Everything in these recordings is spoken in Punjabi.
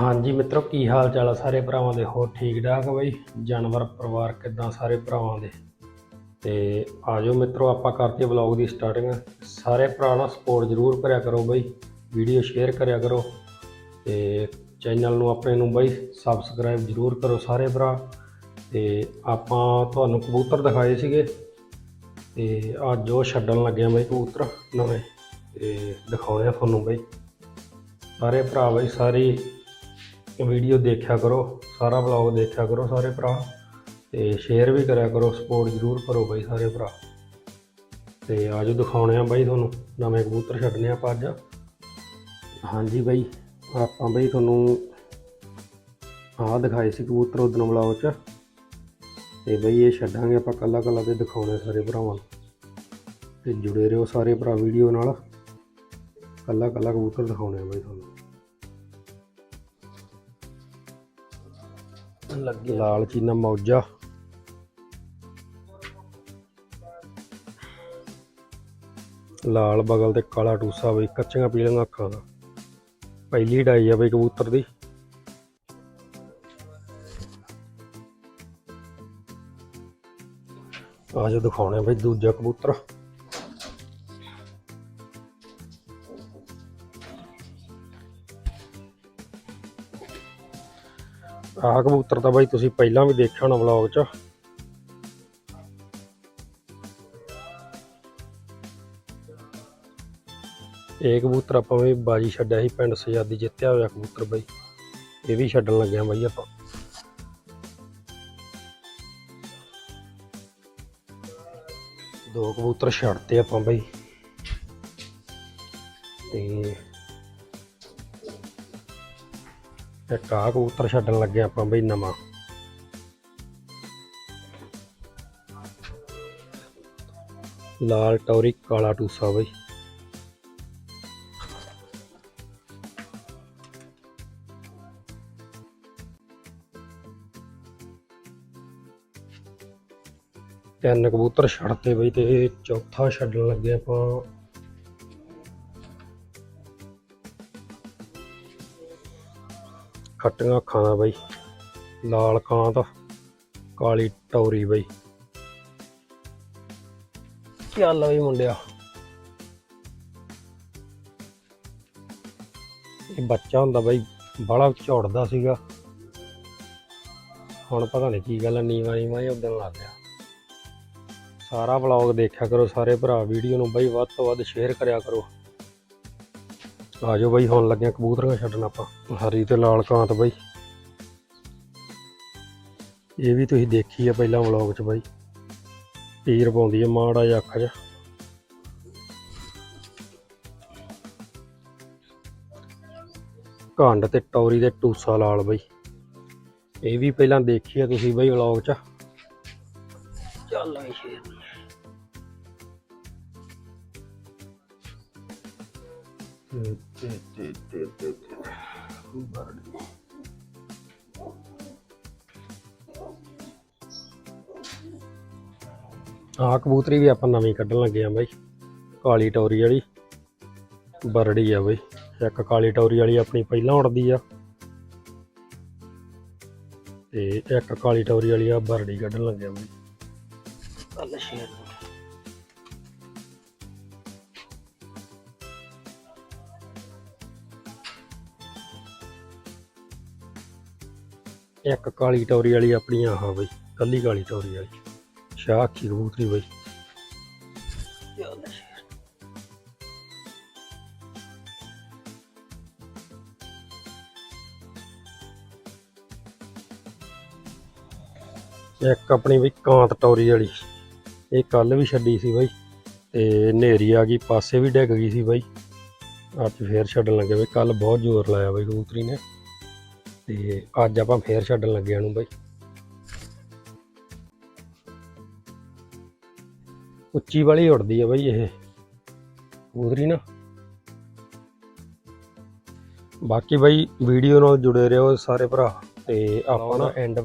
ਹਾਂਜੀ ਮਿੱਤਰੋ, ਕੀ ਹਾਲ ਚਾਲ ਆ ਸਾਰੇ ਭਰਾਵਾਂ ਦੇ? ਹੋਰ ਠੀਕ ਠਾਕ ਬਈ? ਜਾਨਵਰ, ਪਰਿਵਾਰ ਕਿਦਾਂ ਸਾਰੇ ਭਰਾਵਾਂ ਦੇ? ਤੇ ਆਜੋ ਮਿੱਤਰੋ, ਆਪਾਂ ਕਰਦੇ ਵਲੌਗ ਦੀ ਸਟਾਰਟਿੰਗ ਸਾਰੇ ਭਰਾ ਨਾਲ ਸਪੋਰਟ ਜ਼ਰੂਰ ਕਰਿਆ ਕਰੋ ਬਈ। ਵੀਡੀਓ ਸ਼ੇਅਰ ਕਰਿਆ ਕਰੋ। ਤੇ ਚੈਨਲ ਨੂੰ ਆਪਣੇ ਨੂੰ ਬਈ ਸਬਸਕ੍ਰਾਈਬ ਜ਼ਰੂਰ ਕਰੋ ਸਾਰੇ ਭਰਾ। ਤੇ ਆਪਾਂ ਤੁਹਾਨੂੰ ਕਬੂਤਰ ਦਿਖਾਏ ਸੀਗੇ। ਤੇ ਅੱਜ ਉਹ ਛੱਡਣ ਲੱਗਿਆ ਆ ਬਈ ਕਬੂਤਰ ਨਵੇਂ। ਤੇ ਦਿਖਾਉਣੇ ਆ ਤੁਹਾਨੂੰ ਬਈ। ਸਾਰੇ ਭਰਾ ਬਈ, ਸਾਰੀ ਵੀਡੀਓ ਦੇਖਿਆ ਕਰੋ, ਸਾਰਾ ਵਲੌਗ ਦੇਖਿਆ ਕਰੋ ਸਾਰੇ ਭਰਾ, ਤੇ ਸ਼ੇਅਰ ਵੀ ਕਰਿਆ ਕਰੋ ਸਪੋਰਟ ਜ਼ਰੂਰ ਕਰੋ ਬਾਈ ਸਾਰੇ ਭਰਾ। ਤੇ ਆਜੋ ਦਿਖਾਉਣੇ ਆ ਬਾਈ ਤੁਹਾਨੂੰ, ਨਵੇਂ ਕਬੂਤਰ ਛੱਡਨੇ ਆਪਾਂ ਅੱਜ। ਹਾਂਜੀ ਬਾਈ, ਆਪਾਂ ਬਾਈ ਤੁਹਾਨੂੰ ਆਹ ਦਿਖਾਏ ਸੀ ਕਬੂਤਰ ਉਦੋਂ ਵਲੌਗ 'ਚ। ਤੇ ਬਈ ਇਹ ਛੱਡਾਂਗੇ ਆਪਾਂ ਕੱਲਾ ਕੱਲਾ ਤੇ ਦਿਖਾਉਣੇ ਸਾਰੇ ਭਰਾਵਾਂ ਨੂੰ। ਤੇ ਜੁੜੇ ਰਹੋ ਸਾਰੇ ਭਰਾ ਵੀਡੀਓ ਨਾਲ। ਕੱਲਾ ਕੱਲਾ ਕਬੂਤਰ ਦਿਖਾਉਣੇ ਆ ਬਾਈ ਤੁਹਾਨੂੰ। ਲੱਗੇ ਲਾਲ ਚੀਨਾ ਮੌਜਾ। ਲਾਲ ਬਗਲ ਤੇ ਕਾਲਾ ਟੂਸਾ ਬਈ ਕੱਚੀਆਂ ਪੀਲੀਆਂ ਅੱਖਾਂ ਦਾ। ਪਹਿਲੀ ਡਾਈ ਆ ਬਈ ਕਬੂਤਰ ਦੀ। ਆਜੋ ਦਿਖਾਉਣੇ ਬਈ ਦੂਜਾ ਕਬੂਤਰ। ਆਹ ਕਬੂਤਰ ਤਾਂ ਬਾਈ ਤੁਸੀਂ ਪਹਿਲਾਂ ਵੀ ਦੇਖਿਆ ਹੋਣਾ ਵਲੌਗ 'ਚ। ਇਹ ਕਬੂਤਰ ਆਪਾਂ ਵੀ ਬਾਜੀ ਛੱਡਿਆ ਸੀ, ਪਿੰਡ ਸਜਾਦੀ ਜਿੱਤਿਆ ਹੋਇਆ ਕਬੂਤਰ ਬਾਈ। ਇਹ ਵੀ ਛੱਡਣ ਲੱਗਿਆ ਬਾਈ ਆਪਾਂ। ਦੋ ਕਬੂਤਰ ਛੱਡਤੇ ਆਪਾਂ ਬਾਈ। ਤੇ ਇੱਕ ਆਹ ਕਬੂਤਰ ਛੱਡਣ ਲੱਗੇ ਆਪਾਂ ਬਈ ਨਵਾਂ। ਲਾਲ ਟੌਰੀ, ਕਾਲਾ ਟੂਸਾ ਬਈ। ਤਿੰਨ ਕਬੂਤਰ ਛੱਡਤੇ ਬਈ ਤੇ ਚੌਥਾ ਛੱਡਣ ਲੱਗੇ ਆਪਾਂ। ਖੱਟੀਆਂ ਅੱਖਾਂ ਦਾ ਬਾਈ। ਲਾਲ ਕਾਂ ਦਾ ਕਾਲੀ ਟੌਰੀ ਬਈ। ਚੱਲ ਬਈ ਮੁੰਡਿਆ? ਇਹ ਬੱਚਾ ਹੁੰਦਾ ਬਈ ਬੜਾ ਝੋੜਦਾ ਸੀਗਾ। ਹੁਣ ਪਤਾ ਨਹੀਂ ਕੀ ਗੱਲ ਆ, ਨੀਵਾਂ ਨੀਵਾਂ ਹੀ ਉਦਣ ਲੱਗ ਗਿਆ। ਸਾਰਾ ਵਲੌਗ ਦੇਖਿਆ ਕਰੋ ਸਾਰੇ ਭਰਾ ਵੀਡੀਓ ਨੂੰ ਬਈ ਵੱਧ ਤੋਂ ਵੱਧ ਸ਼ੇਅਰ ਕਰਿਆ ਕਰੋ। ਆ ਜਾਓ ਬਾਈ, ਹੁਣ ਲੱਗਿਆ ਕਬੂਤਰਾਂ ਛੱਡਣ ਆਪਾਂ। ਹਰੀ ਤੇ ਲਾਲ ਕਾਂਤ ਬਾਈ। ਇਹ ਵੀ ਤੁਸੀਂ ਦੇਖੀ ਆ ਪਹਿਲਾਂ ਵਲੌਗ 'ਚ ਬਾਈ। ਪੀਰ ਪਾਉਂਦੀ ਆ ਮਾੜਾ ਜਿਹਾ ਅੱਖ 'ਚ। ਘੰਡ ਤੇ ਟੌਰੀ ਦੇ ਟੂਸਾ ਲਾਲ ਬਾਈ। ਇਹ ਵੀ ਪਹਿਲਾਂ ਦੇਖੀ ਆ ਤੁਸੀਂ ਬਾਈ ਵਲੌਗ 'ਚ। ਆਹ ਕਬੂਤਰੀ ਵੀ ਆਪਾਂ ਨਵੀਂ ਕੱਢਣ ਲੱਗੇ ਆ ਬਾਈ। ਕਾਲੀ ਟੌਰੀ ਵਾਲੀ ਬਰੜੀ ਆ ਬਾਈ। ਇੱਕ ਕਾਲੀ ਟੌਰੀ ਵਾਲੀ ਆਪਣੀ ਪਹਿਲਾਂ ਉੜਦੀ ਆ। ਤੇ ਇੱਕ ਕਾਲੀ ਟੌਰੀ ਵਾਲੀ ਆ ਬਰੜੀ ਕੱਢਣ ਲੱਗੇ ਆ ਬਾਈ। ਚੱਲ ਸ਼ੇਰ ਇੱਕ ਕਾਲੀ ਟੌਰੀ ਵਾਲੀ ਆਪਣੀ ਆਹ ਬਈ ਕੱਲੀ ਕਾਲੀ ਟੌਰੀ ਵਾਲੀ। ਸ਼ਾਹ ਅੱਖੀ ਕਬੂਤਰੀ ਬਈ ਇੱਕ ਆਪਣੀ ਵੀ ਕਾਂਤ ਟੌਰੀ ਵਾਲੀ। ਇਹ ਕੱਲ ਵੀ ਛੱਡੀ ਸੀ ਬਾਈ। ਤੇ ਹਨੇਰੀ ਆ ਗਈ, ਪਾਸੇ ਵੀ ਡਿੱਗ ਗਈ ਸੀ ਬਾਈ। ਅੱਜ ਫੇਰ ਛੱਡਣ ਲੱਗੇ ਬਈ। ਕੱਲ ਬਹੁਤ ਜ਼ੋਰ ਲਾਇਆ ਬਾਈ ਕਬੂਤਰੀ ਨੇ। ਤੇ ਅੱਜ ਆਪਾਂ ਫੇਰ ਛੱਡਣ ਲੱਗੇ ਇਹਨੂੰ ਬਾਈ। ਉੱਚੀ ਵਾਲੀ ਉੜਦੀ ਆ ਬਈ ਇਹ। ਕਬੂਤਰੀ ਨਾ। ਬਾਕੀ ਬਈ ਵੀਡੀਓ ਨਾਲ ਜੁੜੇ ਰਹੋ ਸਾਰੇ ਭਰਾ ਤੇ ਆਪਾਂ ਨਾ ਐਂਡ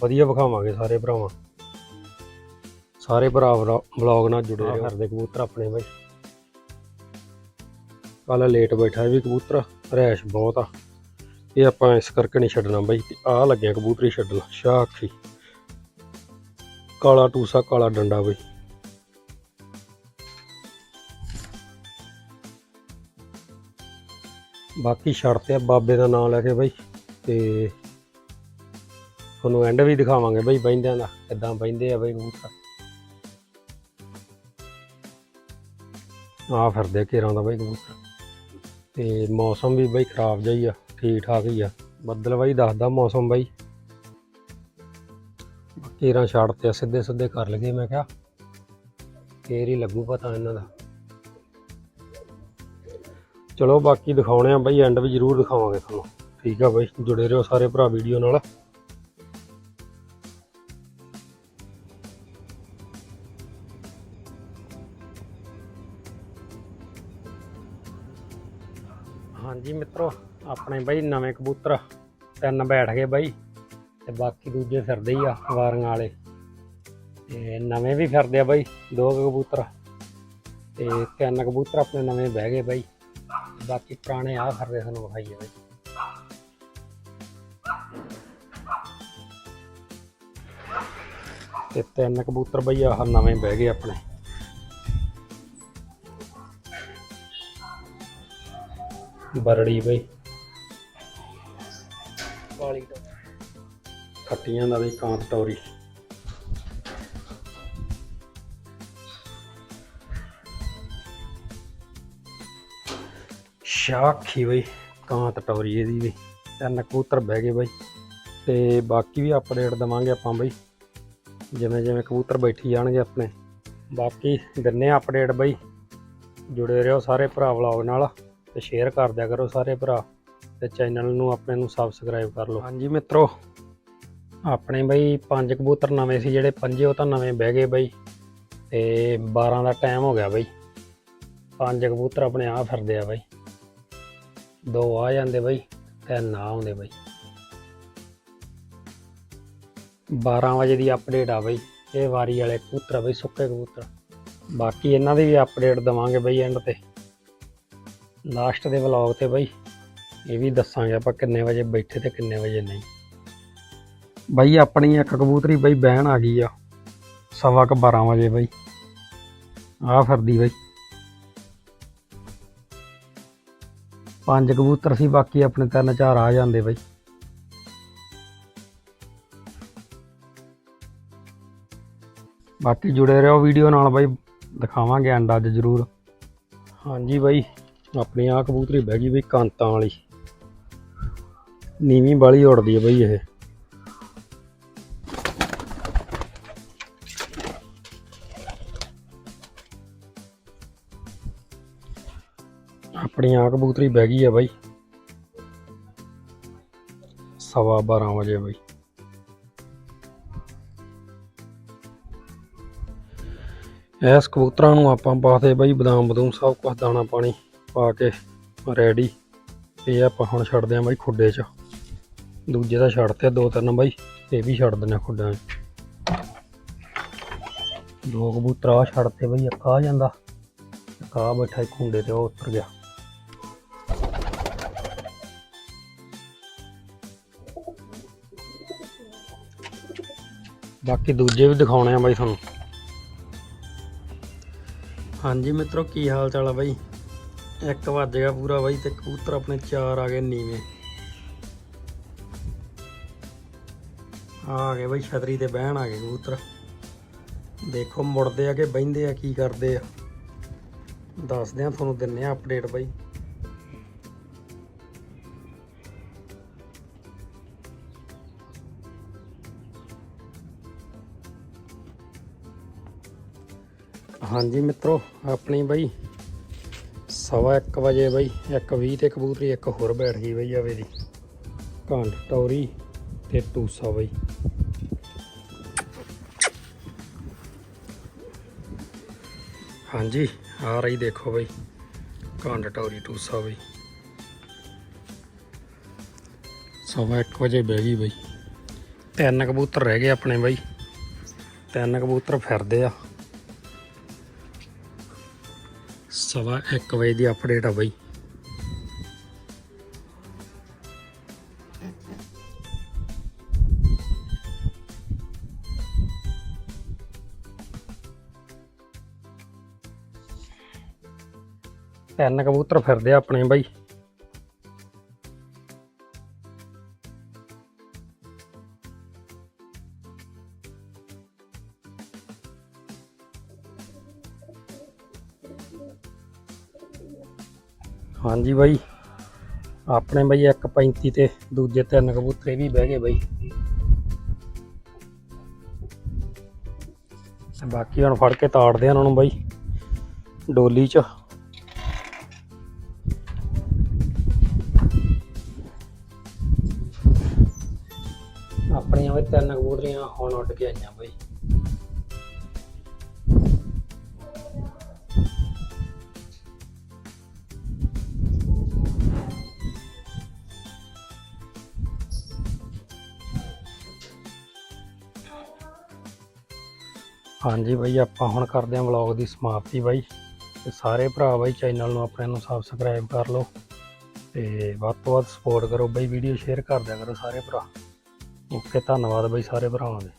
ਵਧੀਆ ਵਿਖਾਵਾਂਗੇ ਸਾਰੇ ਭਰਾਵਾਂ। ਸਾਰੇ ਭਰਾ ਵਲੌਗ ਨਾਲ ਜੁੜੇ ਰਹੋ। ਕਰਦੇ ਕਬੂਤਰ ਆਪਣੇ ਬਈ। ਕੱਲ ਲੇਟ ਬੈਠਾ ਵੀ ਕਬੂਤਰ ਰੈਸ਼ ਬਹੁਤ ਆ। ਇਹ ਆਪਾਂ ਇਸ ਕਰਕੇ ਨਹੀਂ ਛੱਡਣਾ ਬਾਈ ਤੇ ਆ ਲੱਗਿਆ ਕਬੂਤਰੀ ਛੱਡਣ। ਸ਼ਾਹ ਅੱਖੀ ਕਾਲਾ ਟੂਸਾ ਕਾਲਾ ਡੰਡਾ ਬਾਈ। ਬਾਕੀ ਛੱਡਤੇ ਆ, ਬਾਬੇ ਦਾ ਨਾਮ ਲੈ ਕੇ ਬਾਈ, ਤੇ ਤੁਹਾਨੂੰ ਐਂਡ ਵੀ ਦਿਖਾਵਾਂਗੇ ਬਈ ਬੈਂਦਿਆਂ ਦਾ, ਕਿੱਦਾਂ ਬੈਂਦੇ ਆ ਬਈ ਕਬੂਤਰ ਆ ਫਿਰਦੇ ਘੇਰਾਂ ਦਾ ਬਾਈ ਕਬੂਤਰ ਤੇ। ਮੌਸਮ ਵੀ ਬਾਈ ਖਰਾਬ ਜਿਹਾ ਹੀ ਆ, ਠੀਕ ਠਾਕ ਹੀ ਆ। ਬੱਦਲ ਬਾਈ ਦੱਸਦਾ ਮੌਸਮ ਬਾਈ। ਘੇਰਾਂ ਛੱਡ ਤੇ ਸਿੱਧੇ ਸਿੱਧੇ ਕਰ ਲਗੇ ਮੈਂ ਕਿਹਾ। ਘੇਰ ਹੀ ਲੱਗੂ ਪਤਾ ਇਹਨਾਂ ਦਾ। ਚਲੋ ਬਾਕੀ ਦਿਖਾਉਣੇ ਆ ਬਾਈ ਐਂਡ ਵੀ ਜ਼ਰੂਰ ਦਿਖਾਵਾਂਗੇ ਤੁਹਾਨੂੰ। ਠੀਕ ਆ ਬਾਈ, ਜੁੜੇ ਰਹੋ ਸਾਰੇ ਭਰਾ ਵੀਡੀਓ ਨਾਲ। ਹਾਂਜੀ ਮਿੱਤਰੋ, ਆਪਣੇ ਬਾਈ ਨਵੇਂ ਕਬੂਤਰ, ਤਿੰਨ ਬੈਠ ਗਏ ਬਾਈ, ਤੇ ਬਾਕੀ ਦੂਜੇ ਫਿਰਦੇ ਹੀ ਆ ਵਾਰੀਆਂ ਵਾਲੇ। ਤੇ ਨਵੇਂ ਵੀ ਫਿਰਦੇ ਆ ਬਾਈ, ਦੋ ਕਬੂਤਰ। ਤੇ ਤਿੰਨ ਕਬੂਤਰ ਆਪਣੇ ਨਵੇਂ ਬਹਿ ਗਏ ਬਾਈ। ਬਾਕੀ ਪੁਰਾਣੇ ਆ ਫਿਰਦੇ ਸਾਨੂੰ ਵਿਖਾਈਏ ਬਾਈ ਤੇ ਤਿੰਨ ਕਬੂਤਰ ਬਈ ਆਹ ਨਵੇਂ ਬਹਿ ਗਏ ਆਪਣੇ। ਬਰੜੀ ਬਈ। ਵਾਲੀ ਖੱਟੀਆਂ ਦਾ ਵੀ ਕਾਂਤ ਟੌਰੀ। ਸ਼ਾਖੀ ਬਈ ਕਾਂਤ ਟੌਰੀ ਇਹਦੀ ਵੀ। ਤਿੰਨ ਕਬੂਤਰ ਬਹਿ ਗਏ ਬਈ। ਤੇ ਬਾਕੀ ਵੀ ਅਪਡੇਟ ਦਵਾਂਗੇ ਆਪਾਂ ਬਈ। ਜਿਵੇਂ ਜਿਵੇਂ ਕਬੂਤਰ ਬੈਠੀ ਜਾਣਗੇ ਆਪਣੇ। ਬਾਕੀ ਦਿੰਨੇ ਅਪਡੇਟ ਬਈ। ਜੁੜੇ ਰਹੋ ਸਾਰੇ ਭਰਾ ਵਲੌਗ ਨਾਲ ਤੇ ਸ਼ੇਅਰ ਕਰ ਦਿਆ ਕਰੋ ਸਾਰੇ ਭਰਾ। ਤੇ ਚੈਨਲ ਨੂੰ, ਆਪਣੇ ਨੂੰ ਸਬਸਕ੍ਰਾਈਬ ਕਰ ਲਓ। ਹਾਂਜੀ ਮਿੱਤਰੋ, ਆਪਣੇ ਬਈ ਪੰਜ ਕਬੂਤਰ ਨਵੇਂ ਸੀ ਜਿਹੜੇ ਪੰਜੇ, ਉਹ ਤਾਂ ਨਵੇਂ ਬਹਿ ਗਏ ਬਈ। ਤੇ 12 ਦਾ ਟਾਈਮ ਹੋ ਗਿਆ ਬਈ। ਪੰਜ ਕਬੂਤਰ ਆਪਣੇ ਆ ਫਿਰਦੇ ਆ ਬਈ। ਦੋ ਆ ਜਾਂਦੇ ਬਈ ਤਿੰਨ ਆ ਆਉਂਦੇ ਬਈ। 12 ਵਜੇ ਦੀ ਅਪਡੇਟ ਆ ਬਈ, ਇਹ ਵਾਰੀ ਵਾਲੇ ਕਬੂਤਰ ਆ ਬਈ, ਸੁੱਕੇ ਕਬੂਤਰ। ਬਾਕੀ ਇਹਨਾਂ ਦੀ ਵੀ ਅਪਡੇਟ ਦਵਾਂਗੇ ਬਈ ਐਂਡ ਤੇ। ਲਾਸਟ ਦੇ ਵਲੌਗ ਤੇ ਬਈ, ਇਹ ਵੀ ਦੱਸਾਂਗੇ ਆਪਾਂ ਕਿੰਨੇ ਵਜੇ ਬੈਠੇ ਤੇ ਕਿੰਨੇ ਵਜੇ ਨਹੀਂ। ਬਈ ਆਪਣੀ ਇੱਕ ਕਬੂਤਰੀ ਬਈ ਬਹਿਣ ਆ ਗਈ ਆ, ਸਵਾ ਕ 12 ਵਜੇ ਬਈ। ਆ ਫਿਰਦੀ ਬਈ। ਪੰਜ ਕਬੂਤਰ ਸੀ, ਬਾਕੀ ਆਪਣੇ ਤਿੰਨ ਚਾਰ ਆ ਜਾਂਦੇ ਬਈ। ਬਾਕੀ ਜੁੜੇ ਰਹੋ ਵੀਡੀਓ ਨਾਲ ਬਾਈ, ਦਿਖਾਵਾਂਗੇ ਅੰਡਾ ਅੱਜ ਜ਼ਰੂਰ। ਹਾਂਜੀ ਬਾਈ, ਆਪਣੀ ਆ ਕਬੂਤਰੀ ਬਹਿ ਗਈ ਬਈ, ਕਾਂਤਾਂ ਵਾਲੀ। ਨੀਵੀਂ ਵਾਲੀ ਉੜਦੀ ਹੈ ਬਈ ਇਹ। ਆਪਣੀ ਆ ਕਬੂਤਰੀ ਬਹਿ ਗਈ ਆ ਬਾਈ। ਸਵਾ 12 ਵਜੇ ਬਾਈ। ਇਸ ਕਬੂਤਰਾਂ ਨੂੰ ਆਪਾਂ ਪਾਤੇ ਬਾਈ ਬਦਾਮ ਬਦੂਮ ਸਭ ਕੁਝ ਦਾਣਾ ਪਾਣੀ ਪਾ ਕੇ ਰੈਡੀ ਇਹ ਆਪਾਂ ਹੁਣ ਛੱਡਦੇ ਆਂ ਬਾਈ ਖੁੱਡੇ 'ਚ। ਦੂਜੇ ਦਾ ਛੱਡਤੇ ਦੋ ਤਿੰਨ ਬਾਈ, ਇਹ ਵੀ ਛੱਡ ਦਿੰਦੇ ਆ ਖੁੱਡਾਂ 'ਚ। ਦੋ ਕਬੂਤਰ ਆ ਛੱਡਤੇ ਬਾਈ, ਇੱਕ ਆ ਜਾਂਦਾ, ਇੱਕ ਆ ਬੈਠਾ ਇੱਕ ਖੁੰਡੇ ਤੇ, ਉਹ ਉੱਤਰ ਗਿਆ। ਬਾਕੀ ਦੂਜੇ ਵੀ ਦਿਖਾਉਣੇ ਆ ਬਾਈ ਤੁਹਾਨੂੰ। ਹਾਂਜੀ ਮਿੱਤਰੋ, ਕੀ ਹਾਲ ਚਾਲ ਆ ਬਾਈ? ਇੱਕ ਵੱਜ ਗਿਆ ਪੂਰਾ ਬਾਈ ਤੇ ਕਬੂਤਰ ਆਪਣੇ ਚਾਰ ਆ ਗਏ ਨੀਵੇਂ। ਆ ਗਏ ਬਾਈ, ਛਤਰੀ ਤੇ ਬਹਿਣ ਆ ਗਏ ਕਬੂਤਰ। ਦੇਖੋ ਮੁੜਦੇ ਆ ਕਿ ਬਹਿੰਦੇ ਆ, ਕੀ ਕਰਦੇ ਆ। ਦੱਸਦੇ ਆ ਤੁਹਾਨੂੰ ਦਿੰਨੇ ਆ ਅਪਡੇਟ ਬਾਈ। ਹਾਂਜੀ ਮਿੱਤਰੋ, ਆਪਣੀ ਬਈ ਸਵਾ 1 ਵਜੇ ਬਈ 1:20 ਤੇ ਕਬੂਤਰੀ, ਇੱਕ ਹੋਰ ਬੈਠ ਗਈ ਬਈ ਆਵੇ ਦੀ ਘੰਟ ਟੌਰੀ ਤੇ ਟੂਸਾ ਬਈ। ਹਾਂਜੀ, ਆ ਰਹੀ ਦੇਖੋ ਬਈ, ਘੰਟ ਟੌਰੀ, ਟੂਸਾ ਬਈ। ਸਵਾ 1 ਵਜੇ ਬਹਿ ਗਈ ਬਈ। ਤਿੰਨ ਕਬੂਤਰ ਰਹਿ ਗਏ ਆਪਣੇ ਬਈ। ਤਿੰਨ ਕਬੂਤਰ ਫਿਰਦੇ ਆ। ਸਵਾ 1 ਵਜੇ ਦੀ ਅਪਡੇਟ ਆ ਬਈ। ਤਿੰਨ ਕਬੂਤਰ ਫਿਰਦੇ ਆ ਆਪਣੇ ਬਾਈ। ਹਾਂਜੀ ਬਾਈ। ਆਪਣੇ ਬਾਈ 1.35 ਤੇ ਦੂਜੇ ਤਿੰਨ ਕਬੂਤਰ ਵੀ ਬਹਿ ਗਏ ਬਾਈ। ਬਾਕੀ ਹੁਣ ਫੜ ਕੇ ਤਾੜਦੇ ਆ ਉਹਨਾਂ ਨੂੰ ਬਾਈ, ਡੋਲੀ 'ਚ। ਆਪਣੀਆਂ ਵੀ ਤਿੰਨ ਕਬੂਤਰੀਆਂ ਹੁਣ ਉੱਡ ਕੇ ਆਈਆਂ ਬਾਈ। ਹਾਂਜੀ ਬਾਈ, ਆਪਾਂ ਹੁਣ ਕਰਦੇ ਹਾਂ ਵਲੌਗ ਦੀ ਸਮਾਪਤੀ ਬਾਈ। ਤੇ ਸਾਰੇ ਭਰਾ ਬਾਈ ਚੈਨਲ ਨੂੰ ਆਪਣੇ ਨੂੰ ਸਬਸਕ੍ਰਾਈਬ ਕਰ ਲਓ। ਤੇ ਵੱਧ ਤੋਂ ਵੱਧ ਸਪੋਰਟ ਕਰੋ ਬਾਈ ਵੀਡੀਓ ਸ਼ੇਅਰ ਕਰ ਦਿਆ ਕਰੋ ਸਾਰੇ ਭਰਾ। ਓਕੇ, ਧੰਨਵਾਦ ਬਾਈ ਸਾਰੇ ਭਰਾਵਾਂ ਦੇ।